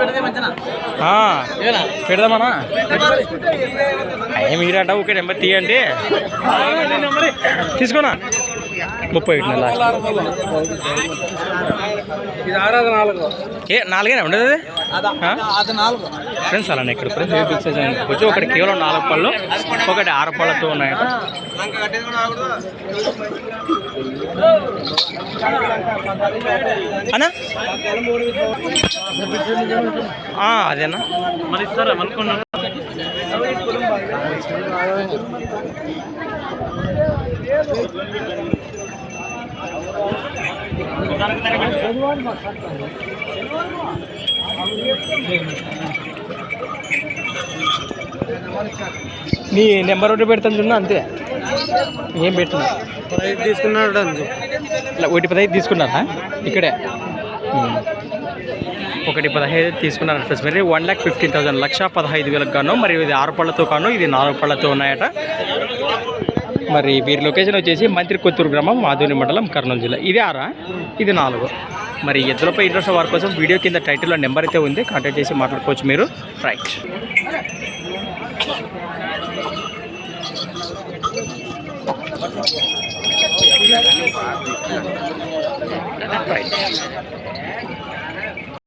పెడదామా పెడదామన్నా? అయ్యే మీరంట ఒక నెంబర్ తీయండి. తీసుకోనా? ముప్పై ఒకటి లాస్ట్ నాలుగు ఏ నాలుగేనా? ఉండదు అది? ఫ్రెండ్స్ అలానే ఇక్కడ. ఫ్రెండ్స్ ఏ వచ్చి ఒకటి కేవలం నాలుగు పళ్ళు ఒకటి ఆరు పళ్ళతో ఉన్నాయట. అన్నా? అదేనా? మరి ఇస్తారా? అనుకున్నా నీ నెంబర్ ఒకటి పెడతాను చూడ అంతే. ఏం పెట్టినా తీసుకున్నాడు ఇలా ఒకటి పదహైదు తీసుకున్నారా? ఇక్కడే. ఒకటి పదహైదు తీసుకున్నారు ఫ్రెండ్స్. మరి వన్ ల్యాక్ ఫిఫ్టీన్ థౌసండ్ లక్ష పదహైదు వేలకు గాను మరి ఇది ఆరు పళ్ళతో కాను ఇది నాలుగు పళ్ళతో ఉన్నాయట. మరి వీరి లొకేషన్ వచ్చేసి మంత్రి కొత్తూరు గ్రామం మాధుని మండలం కర్నూలు జిల్లా. ఇది ఆరా? ఇది నాలుగు. మరి ఎద్దులపై ఇంట్రెస్ట్ వారి కోసం వీడియో కింద టైటిల్లో నెంబర్ అయితే ఉంది. కాంటాక్ట్ చేసి మాట్లాడుకోవచ్చు మీరు. రైట్. రైట్